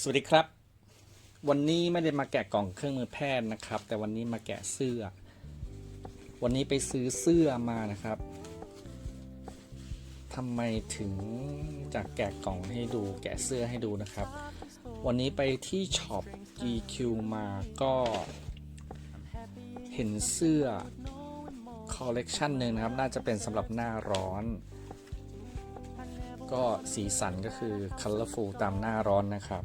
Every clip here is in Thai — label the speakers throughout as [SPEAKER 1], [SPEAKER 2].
[SPEAKER 1] สวัสดีครับ วันนี้ไม่ได้มาแกะกล่องเครื่องมือแพทย์นะครับ แต่วันนี้มาแกะเสื้อ วันนี้ไปซื้อเสื้อมานะครับทำไมถึงจะแกะกล่องให้ดูแกะเสื้อให้ดูนะครับ วันนี้ไปที่ช็อป GQ มาก็เห็นเสื้อคอลเลกชันหนึ่งนะครับ น่าจะเป็นสำหรับหน้าร้อน ก็สีสันก็คือ colorful ตามหน้าร้อนนะครับ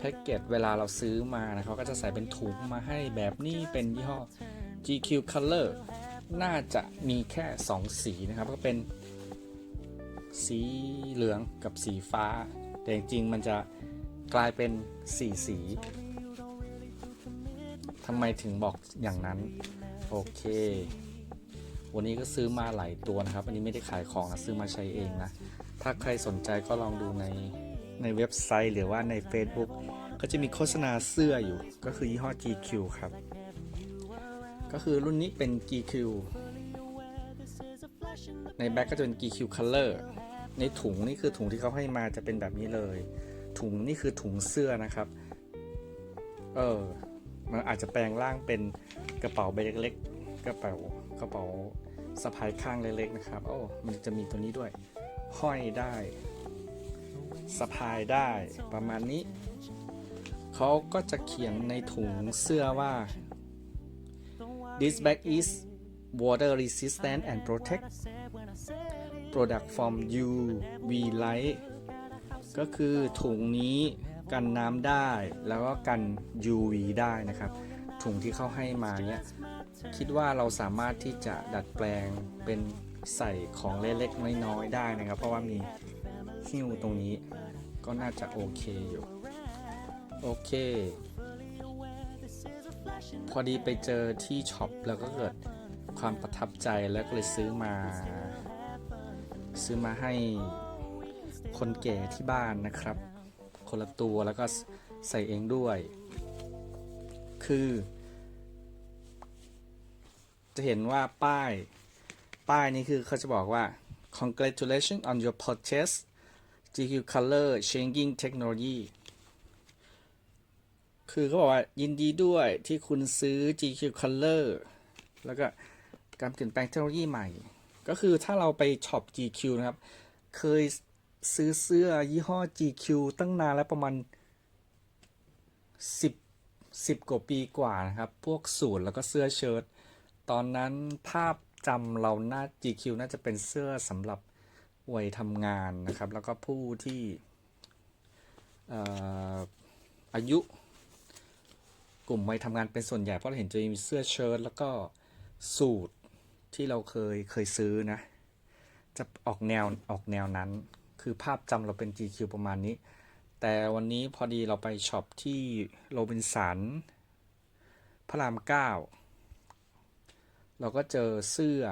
[SPEAKER 1] แพ็กเกจเวลาเราซื้อมานะเขาก็จะใส่เป็นถุงมาให้แบบนี้เป็นยี่ห้อ GQ Color น่าจะมีแค่ 2 สีนะครับ ก็เป็นสีเหลืองกับสีฟ้า แต่จริงๆมันจะกลายเป็น4สีทำไมถึงบอกอย่างนั้น โอเค วันนี้ก็ซื้อมาหลายตัวนะครับ อันนี้ไม่ได้ขายของนะซื้อมาใช้เองนะ ถ้าใครสนใจก็ลองดูใน ในเว็บไซต์หรือว่าใน Facebook ก็จะมีโฆษณาเสื้ออยู่ ก็คือยี่ห้อ GQ ครับ ก็คือรุ่นนี้เป็น GQ ในแบ็กก็จะเป็น GQ Color ในถุงนี่คือถุงที่เขาให้มาจะเป็นแบบนี้เลย ถุงนี่คือถุงเสื้อนะครับ เออ มันอาจจะแปลงร่างเป็นกระเป๋าใบเล็กๆ กระเป๋ากระเป๋าสะพายข้างเล็กๆนะครับ โอ้ มันจะมีตัวนี้ด้วย ห้อยได้ สะพายได้ประมาณนี้ เขาก็จะเขียนในถุงเสื้อว่า this bag is water resistant and protect product from UV light ก็คือถุงนี้กันน้ำได้แล้วก็กัน UV ได้นะครับ ถุงที่เขาให้มาเนี่ยคิดว่าเราสามารถที่จะดัดแปลงเป็นใส่ของเล็กๆน้อยๆได้นะครับ เพราะว่ามี หิ้วตรงนี้ก็น่าจะโอเคอยู่ โอเค พอดีไปเจอที่ช็อปแล้วก็เกิดความประทับใจแล้วก็เลยซื้อมา ซื้อมาให้คนแก่ที่บ้านนะครับ คนละตัวแล้วก็ใส่เองด้วย คือ จะเห็นว่าป้าย ป้ายนี้คือเขาจะบอกว่า congratulations on your purchase GQ Color Changing Technology คือเขาบอกว่ายินดีด้วยที่คุณซื้อ GQ Color แล้วก็การเปลี่ยนแปลงเทคโนโลยีใหม่ ก็คือถ้าเราไปช็อป GQ นะครับ เคยซื้อเสื้อยี่ห้อ GQ ตั้งนานแล้วประมาณ 10 10 กว่าปีกว่านะครับ พวกสูทแล้วก็เสื้อเชิ้ต ตอนนั้นภาพจำเราหน้า GQ น่าจะเป็นเสื้อสำหรับ วัยทำงานนะครับ แล้วก็ผู้ที่อายุกลุ่มวัยทำงานเป็นส่วนใหญ่เพราะเราเห็นจะมีเสื้อเชิ้ตแล้วก็สูทที่เราเคยเคยซื้อนะ จะออกแนวออกแนวนั้น คือภาพจำเราเป็น GQ ประมาณนี้ แต่วันนี้พอดีเราไปช็อปที่โรบินสันพระรามเก้าเราก็เจอเสื้อ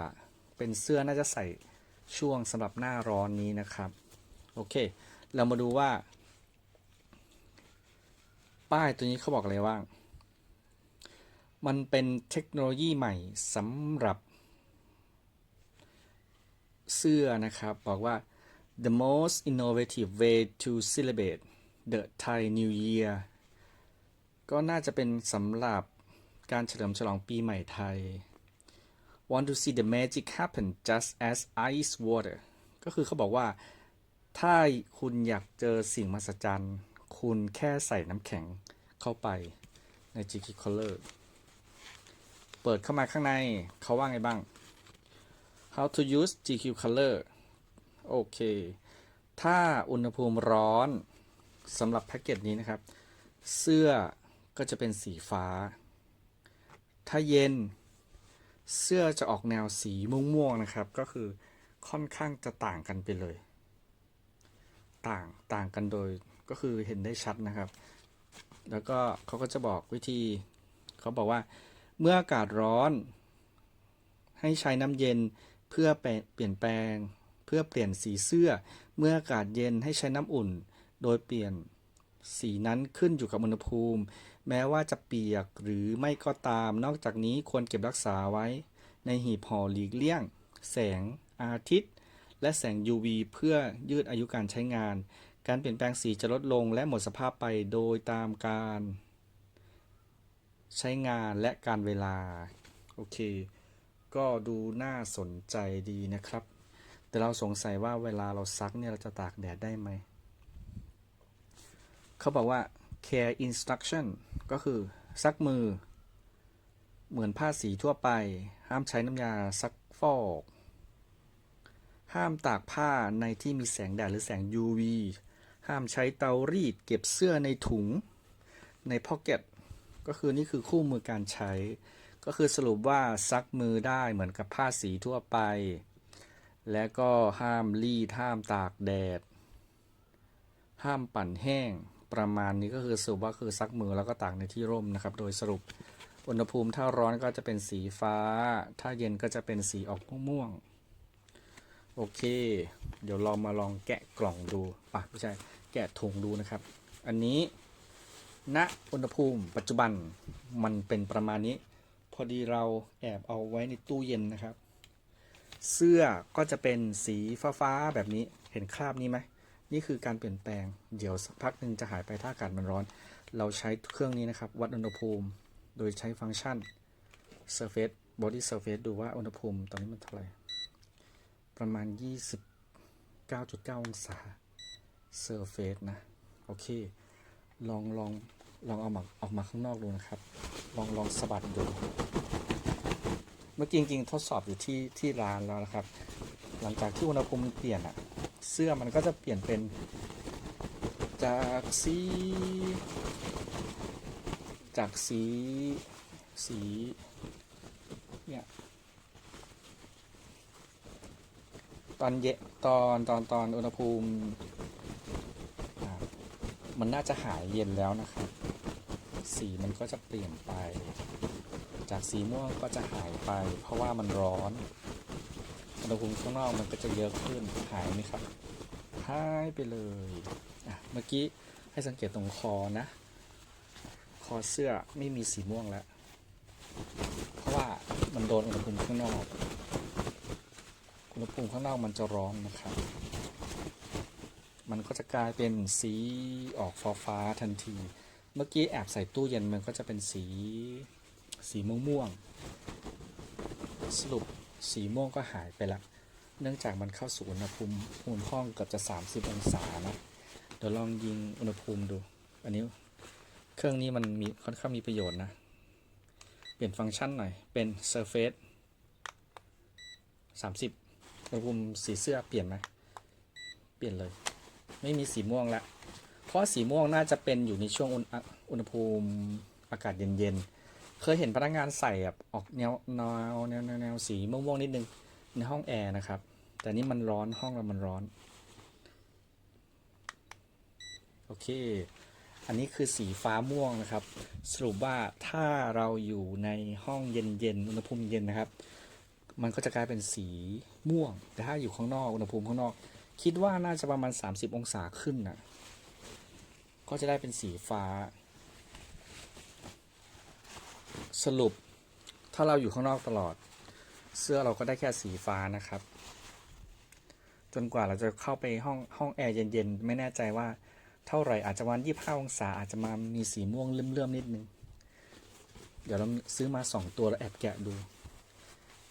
[SPEAKER 1] เป็นเสื้อน่าจะใส่ ช่วงสำหรับหน้าร้อนนี้นะครับ โอเค เรามาดูว่า ป้ายตัวนี้เขาบอกอะไรบ้างมันเป็นเทคโนโลยีใหม่สำหรับ เสื้อนะครับ บอกว่า the most innovative way to celebrate the Thai New Year ก็น่าจะเป็นสำหรับการเฉลิมฉลองปีใหม่ไทย want to see the magic happen just as ice water ก็คือเขาบอกว่า ถ้าคุณอยากเจอสิ่งมหัศจรรย์ คุณแค่ใส่น้ำแข็งเข้าไปใน GQ Color เปิดเข้ามาข้างในเขาว่าไงบ้าง how to use GQ Color โอเค ถ้าอุณหภูมิร้อนสำหรับแพ็กเกจนี้นะครับ เสื้อก็จะเป็นสีฟ้า ถ้าเย็น เสื้อจะออกแนวสีม่วงๆนะครับ ก็คือค่อนข้างจะต่างกันไปเลย ต่างต่างกันโดยก็คือเห็นได้ชัดนะครับ แล้วก็เขาก็จะบอกวิธีเขาบอกว่าเมื่ออากาศร้อน ให้ใช้น้ำเย็นเพื่อเปลี่ยนแปลง เพื่อเปลี่ยนสีเสื้อ เมื่ออากาศเย็นให้ใช้น้ำอุ่น โดยเปลี่ยนสีนั้นขึ้นอยู่กับอุณหภูมิ แม้ว่าจะเปียกหรือไม่ก็ตาม นอกจากนี้ควรเก็บรักษาไว้ ในหีบห่อหลีกเลี่ยง แสงอาทิตย์ และแสง UV เพื่อยืดอายุการใช้งาน การเปลี่ยนแปลงสีจะลดลงและหมดสภาพไปโดยตามการ ใช้งานและการเวลา โอเค ก็ดูน่าสนใจดีนะครับ แต่เราสงสัยว่าเวลาเราซักเนี่ยเราจะตากแดดได้ไหม เขาบอกว่า care instruction ก็คือซักมือ เหมือนผ้าสีทั่วไป ห้ามใช้น้ำยาซักฟอก ห้ามตากผ้าในที่มีแสงแดดหรือแสง UV ห้ามใช้เตารีด เก็บเสื้อในถุงในพ็อกเก็ตก็คือนี่คือคู่มือการใช้ ก็คือสรุปว่าซักมือได้เหมือนกับผ้าสีทั่วไป และก็ห้ามรีดห้ามตากแดด ห้ามปั่นแห้ง ประมาณนี้ก็คือสรุปว่าคือซักมือแล้วก็ตากในที่ร่มนะครับ โดยสรุปอุณหภูมิถ้าร้อนก็จะเป็นสีฟ้า ถ้าเย็นก็จะเป็นสีออกม่วงๆโอเค เดี๋ยวเรามาลองแกะกล่องดูปะไม่ใช่แกะถุงดูนะครับ อันนี้ณอุณหภูมิปัจจุบันมันเป็นประมาณนี้ พอดีเราแอบเอาไว้ในตู้เย็นนะครับ เสื้อก็จะเป็นสีฟ้าๆแบบนี้เห็นคราบนี้ไหม นี่คือการเปลี่ยนแปลง เดี๋ยวสักพักหนึ่งจะหายไปถ้าอากาศมันร้อน เราใช้เครื่องนี้นะครับ วัดอุณหภูมิ โดยใช้ฟังก์ชัน surface body surface ดูว่าอุณหภูมิตอนนี้มันเท่าไหร่ ประมาณ 29.9 องศา surface นะ โอเค ลองลองลองเอามาออกมาข้างนอกดูนะครับ ลองลองสะบัดดู เมื่อกี้จริงๆทดสอบอยู่ที่ที่ร้านแล้วนะครับ หลังจากที่อุณหภูมิเปลี่ยนอะ เสื้อมันก็จะเปลี่ยนเป็นจากสี จากสี สีเนี่ยตอนเยะตอนตอนตอนอุณหภูมิ มันน่าจะหายเย็นแล้วนะครับ สีมันก็จะเปลี่ยนไป จากสีม่วงก็จะหายไป เพราะว่ามันร้อน ณหภูมิข้างนอกมันก็จะเยอะขึ้นหายไหมครับหายไปเลยอะเมื่อกี้ให้สังเกตตรงคอนะ คอเสื้อไม่มีสีม่วงแล้ว เพราะว่ามันโดนอุณหภูมิข้างนอกอุณหภูมิข้างนอกมันจะร้อนนะครับ มันก็จะกลายเป็นสีออกฟ้าฟ้าทันที เมื่อกี้แอบใส่ตู้เย็นมันก็จะเป็นสีสีม่วงม่วงๆสรุป สีม่วงก็หายไปละ เนื่องจากมันเข้าสู่อุณหภูมิอุณหห้องเกือบจะ 30 องศานะเดี๋ยวลองยิงอุณหภูมิดู อันนี้เครื่องนี้มันมีค่อนข้างมีประโยชน์นะ เปลี่ยนฟังก์ชันหน่อย เป็น Surface 30 อุณหภูมิสีเสื้อเปลี่ยนไหมเปลี่ยนเลย ไม่มีสีม่วงละเพราะสีม่วงน่าจะเป็นอยู่ในช่วงอุณอะอุณหภูมิอากาศเย็นๆ เคยเห็นพนักงานใส่แบบออกแนวแนวแนวแนวสีม่วงๆนิดนึงในห้องแอร์นะครับ แต่นี่มันร้อนห้องเรามันร้อน โอเค อันนี้คือสีฟ้าม่วงนะครับ สรุปว่าถ้าเราอยู่ในห้องเย็นๆอุณหภูมิเย็นนะครับ มันก็จะกลายเป็นสีม่วง แต่ถ้าอยู่ข้างนอกอุณหภูมิข้างนอก คิดว่าน่าจะประมาณ 30 องศาขึ้นนะก็จะได้เป็นสีฟ้า สรุปถ้าเราอยู่ข้างนอกตลอด เสื้อเราก็ได้แค่สีฟ้านะครับ จนกว่าเราจะเข้าไปห้องห้องแอร์เย็นๆ ไม่แน่ใจว่าเท่าไหร่อาจจะวันยี่ห้าองศาอาจจะมามีสีม่วงเลื่อมๆนิดนึง เดี๋ยวเราซื้อมาสองตัวแล้วแอบแกะดู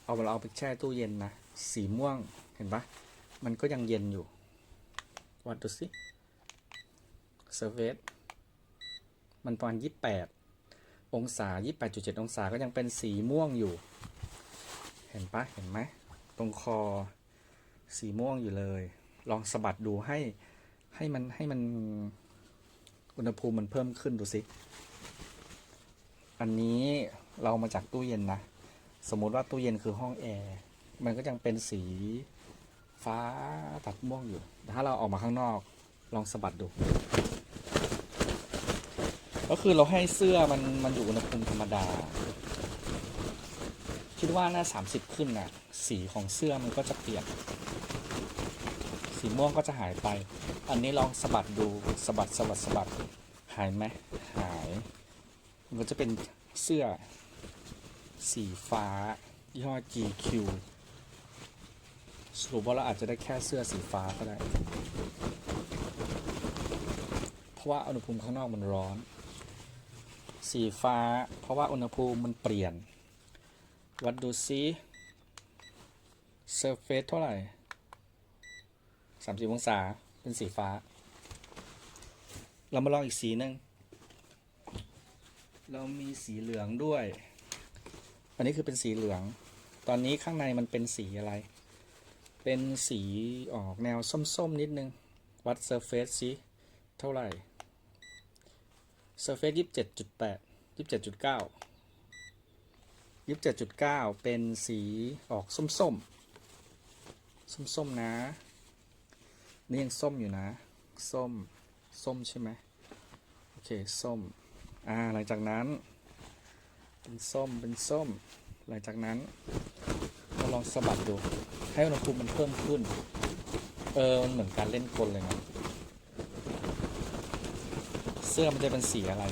[SPEAKER 1] เอาเราเอาไปแช่ตู้เย็นนะ สีม่วงเห็นปะมันก็ยังเย็นอยู่ วัดดูสิเซอร์เวสมันประมาณยี่แปด องศายี่แปดจุดเจ็ดองศาก็ยังเป็นสีม่วงอยู่ เห็นปะเห็นไหมตรงคอสีม่วงอยู่เลย ลองสะบัดดูให้ให้มันให้มันอุณหภูมิมันเพิ่มขึ้นดูสิ อันนี้เรามาจากตู้เย็นนะ สมมติว่าตู้เย็นคือห้องแอร์ มันก็ยังเป็นสีฟ้าตัดม่วงอยู่ ถ้าเราออกมาข้างนอก ลองสะบัดดู ก็คือเราให้เสื้อมันมันอยู่อุณหภูมิธรรมดา คิดว่าน่าสามสิบขึ้นน่ะสีของเสื้อมันก็จะเปลี่ยน สีม่วงก็จะหายไป อันนี้ลองสะบัดดูสะบัดสะบัดสะบัดหายไหมหาย มันก็จะเป็นเสื้อ สีฟ้ายี่ห้อ GQ สรุปว่าเราอาจจะได้แค่เสื้อสีฟ้าก็ได้ เพราะว่าอุณหภูมิข้างนอกมันร้อน สีฟ้า เพราะว่าอุณหภูมิมันเปลี่ยน วัดดูซิเซอร์เฟสเท่าไหร่สามสิบองศาเป็นสีฟ้า เรามาลองอีกสีหนึ่งเรามีสีเหลืองด้วย อันนี้คือเป็นสีเหลือง ตอนนี้ข้างในมันเป็นสีอะไร เป็นสีออกแนวส้มๆนิดนึง วัดเซอร์เฟสซิเท่าไหร่ เซอร์เฟสยี่สิบเจ็ดจุดแปดยี่สิบเจ็ดจุดเก้ายี่สิบเจ็ดจุดเก้าเป็นสีออกส้มส้มส้มส้มๆนะ นี่ยังส้มอยู่นะ ส้ม ส้มใช่ไหมโอเค ส้ม อ่า หลังจากนั้น เป็นส้ม เป็นส้ม หลังจากนั้นเราลองสะบัดดู ให้อุณหภูมิมันเพิ่มขึ้น เออ มันเหมือนการเล่นกลเลยนะ สื้อมันจะเป็นสีอะไร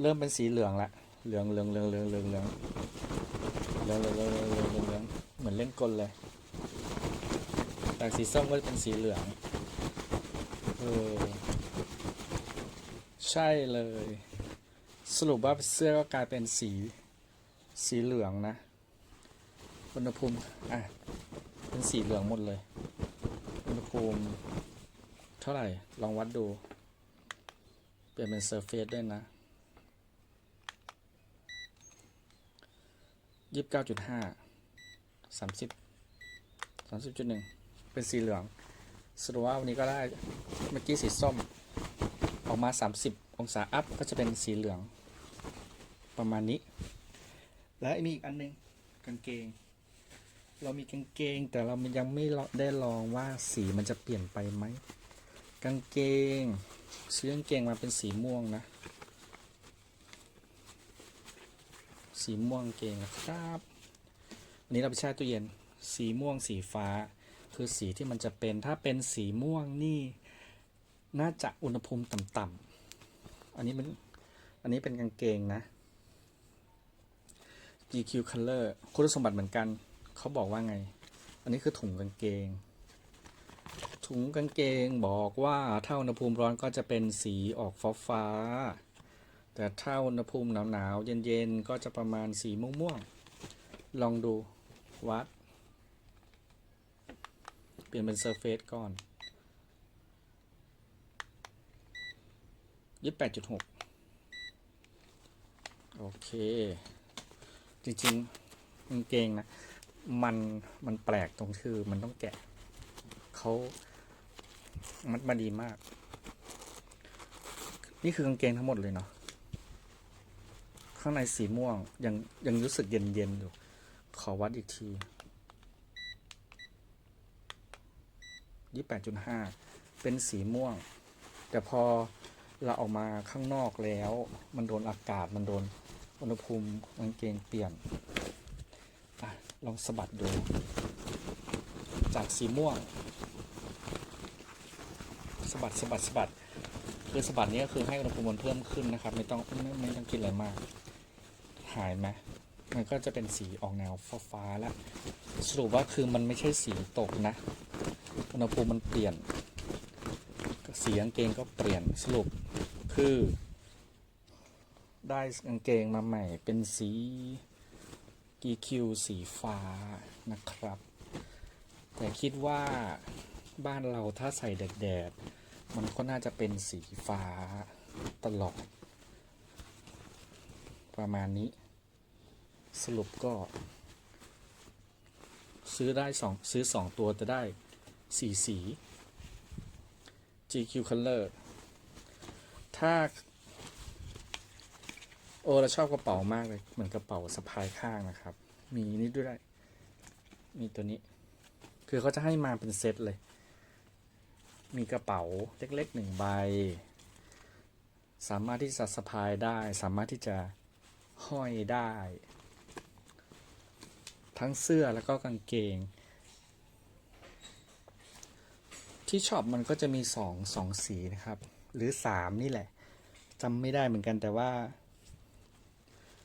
[SPEAKER 1] เริ่มเป็นสีเหลืองละเหลืองเหลืองเหลืองเหลืองเหลืองเหลืองเหลืองเหลืองเหลืองเหลืองเหลืองเหลืองเหลืองเหมือนเล่นกลเลยจากสีส้มก็จะเป็นสีเหลือง เออ ใช่เลย สรุปว่าเสื้อก็กลายเป็นสีสีเหลืองนะ อุณหภูมิ อะ เป็นสีเหลืองหมดเลย อุณหภูมิ เท่าไหร่ ลองวัดดู เปลี่ยนเป็นเซอร์เฟซด้วยนะยี่สิบเก้าจุดห้าสามสิบสามสิบจุดหนึ่งเป็นสีเหลืองสรุปว่าวันนี้ก็ได้เมื่อกี้สีส้ม ออกมา 30 องศาอัพ ก็จะเป็นสีเหลือง ประมาณนี้ และมีอีกอันหนึงกางเกง เรามีกางเกง แต่เรายังไม่ได้ลองว่าสีมันจะเปลี่ยนไปไหมกางเกง ซื้อกางเกงมาเป็นสีม่วงนะ สีม่วงเกงนะครับวันนี้เราไปแช่ตู้เย็น สีม่วงสีฟ้า คือสีที่มันจะเป็นถ้าเป็นสีม่วงนี่ น่าจะอุณหภูมิต่ำๆอันนี้เป็นอันนี้เป็นกางเกงนะ GQ Color คุณสมบัติเหมือนกัน เขาบอกว่าไง อันนี้คือถุงกางเกง ถุงกางเกงบอกว่าถ้าอุณหภูมิร้อนก็จะเป็นสีออกฟ้าฟ้า แต่ถ้าอุณหภูมิหนาวๆเย็นๆ ก็จะประมาณสีม่วงๆ ลองดูวัด เปลี่ยนเป็นเซอร์เฟซก่อนยี่สิบแปดจุดหกโอเค จริงๆกางเกงนะ มัน มันแปลกตรงคือมันต้องแกะเขา มัดมาดีมาก นี่คือกางเกงทั้งหมดเลยเนาะ ข้างในสีม่วง ยังยังรู้สึกเย็นๆอยู่ ขอวัดอีกทียี่แปดจุดห้า เป็นสีม่วง แต่พอเราออกมาข้างนอกแล้ว มันโดนอากาศ มันโดนอุณหภูมิกางเกงเปลี่ยนอะลองสะบัดดู จากสีม่วง สะบัดสะบัดสะบัดคือสะบัดนี้ก็คือให้อุณหภูมิมันเพิ่มขึ้นนะครับ ไม่ต้องไม่ไม่ต้องคิดอะไรมากหายไหมมันก็จะเป็นสีออกแนวฟ้าๆแล้วสรุปว่าคือมันไม่ใช่สีตกนะอุณหภูมิมันเปลี่ยนสีกางเกงก็เปลี่ยนสรุปคือ ได้กางเกงมาใหม่เป็นสี GQ สีฟ้านะครับ แต่คิดว่าบ้านเราถ้าใส่แดดๆ มันก็น่าจะเป็นสีฟ้าตลอด ประมาณนี้ สรุปก็ ซื้อได้สองซื้อสองตัวจะได้สีสี GQ Color ถ้า โอ้เราชอบกระเป๋ามากเลย เหมือนกระเป๋าสะพายข้างนะครับ มีนี่ด้วย มีตัวนี้ คือเขาจะให้มาเป็นเซตเลย มีกระเป๋าเล็กๆหนึ่งใบ สามารถที่จะสะพายได้ สามารถที่จะห้อยได้ ทั้งเสื้อแล้วก็กางเกง ที่ช็อปมันก็จะมีสองสองสีนะครับ หรือสามนี่แหละจำไม่ได้เหมือนกันแต่ว่า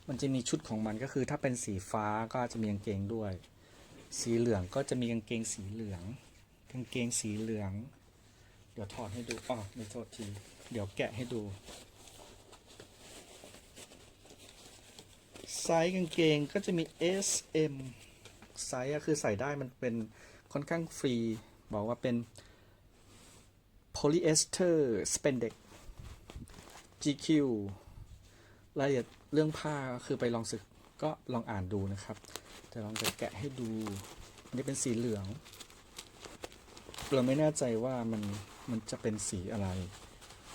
[SPEAKER 1] มันจะมีชุดของมันก็คือถ้าเป็นสีฟ้าก็จะมีกางเกงด้วย สีเหลืองก็จะมีกางเกงสีเหลือง กางเกงสีเหลือง เดี๋ยวถอดให้ดูอ๋อไม่โทษที เดี๋ยวแกะให้ดู ไซส์กางเกงก็จะมี S M ไซส์ก็คือใส่ได้มันเป็นค่อนข้างฟรี บอกว่าเป็น polyester spandex GQ รายละเอียดเรื่องผ้าคือไปลองศึกก็ลองอ่านดูนะครับจะลองจะแกะให้ดู อันนี้เป็นสีเหลือง เราไม่แน่ใจว่ามัน มันจะเป็นสีอะไร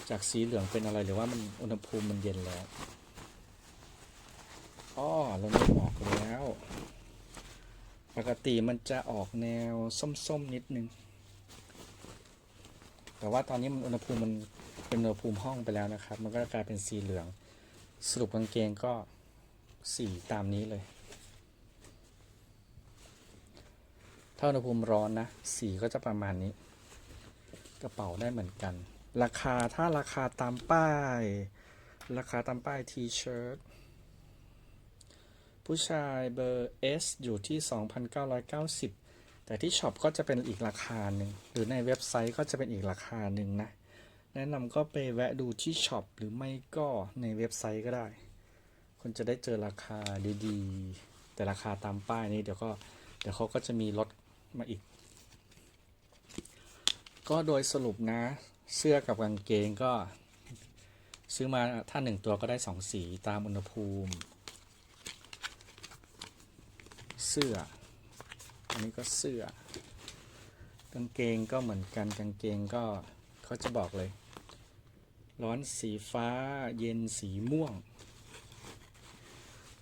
[SPEAKER 1] จากสีเหลืองเป็นอะไรหรือว่ามันอุณหภูมิมันเย็นแล้วอ้อเราไม่ออกแล้ว ปกติมันจะออกแนวส้มๆนิดนึง แต่ว่าตอนนี้มันอุณหภูมิมันเป็นอุณหภูมิห้องไปแล้วนะครับ มันก็กลายเป็นสีเหลือง สรุปกางเกงก็สีตามนี้เลย ถ้าอุณหภูมิร้อนนะ สีก็จะประมาณนี้ ระเป๋าได้เหมือนกัน ราคาถ้าราคาตามป้าย ราคาตามป้ายทีเชิ้ตผู้ชายเบอร์ S อยู่ที่ 2,990 แต่ที่ช็อปก็จะเป็นอีกราคาหนึ่ง หรือในเว็บไซต์ก็จะเป็นอีกราคาหนึ่งนะ แนะนำก็ไปแวะดูที่ช็อปหรือไม่ก็ในเว็บไซต์ก็ได้ คุณจะได้เจอราคาดีๆ แต่ราคาตามป้ายนี้เดี๋ยวก็ เดี๋ยวเขาก็จะมีลดมาอีก ก็โดยสรุปนะ เสื้อกับกางเกงก็ ซื้อมาถ้าหนึ่งตัวก็ได้สองสีตามอุณหภูมิ เสื้อ อันนี้ก็เสื้อกางเกงก็เหมือนกันกางเกงก็เขาจะบอกเลย ร้อนสีฟ้าเย็นสีม่วง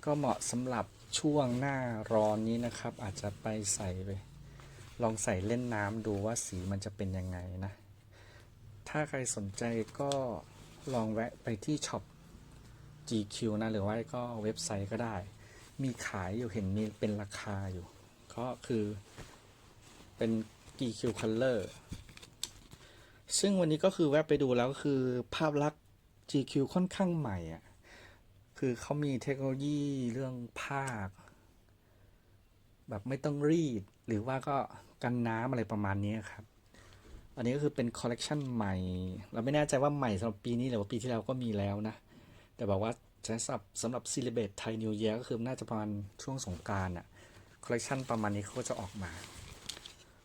[SPEAKER 1] ก็เหมาะสำหรับช่วงหน้าร้อนนี้นะครับ อาจจะไปใส่ไป ลองใส่เล่นน้ำดูว่าสีมันจะเป็นยังไงนะ ถ้าใครสนใจก็ลองแวะไปที่ช็อป GQ นะ หรือว่าก็เว็บไซต์ก็ได้ มีขายอยู่เห็นมีเป็นราคาอยู่ ก็คือเป็น GQ Color ซึ่งวันนี้ก็คือแวะไปดูแล้วก็คือภาพลักษณ์ GQ ค่อนข้างใหม่อะ คือเขามีเทคโนโลยีเรื่องผ้าแบบไม่ต้องรีด หรือว่าก็ กันน้ำอะไรประมาณนี้ครับ อันนี้ก็คือเป็นคอลเลกชันใหม่ เราไม่แน่ใจว่าใหม่สำหรับปีนี้หรือว่าปีที่แล้วก็มีแล้วนะ แต่บอกว่าใช้สำหรับสำหรับซีเ b เบตไทยนิวเ a ียก็คือน่าจะประมาณช่วงสงการอะคอลเลกชันประมาณนี้เขาก็จะออกมา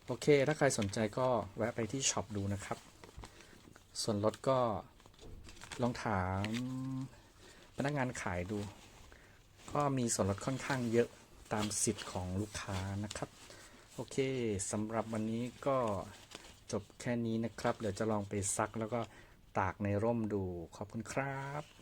[SPEAKER 1] โอเค ถ้าใครสนใจก็แวะไปที่ช็อปดูนะครับ ส่วนลดก็ลองถามพนักงานขายดู ก็มีส่วนลดค่อนข้างเยอะตามสิทธิ์ของลูกค้านะครับ โอเคสำหรับวันนี้ก็จบแค่นี้นะครับ เดี๋ยวจะลองไปซักแล้วก็ตากในร่มดูขอบคุณครับ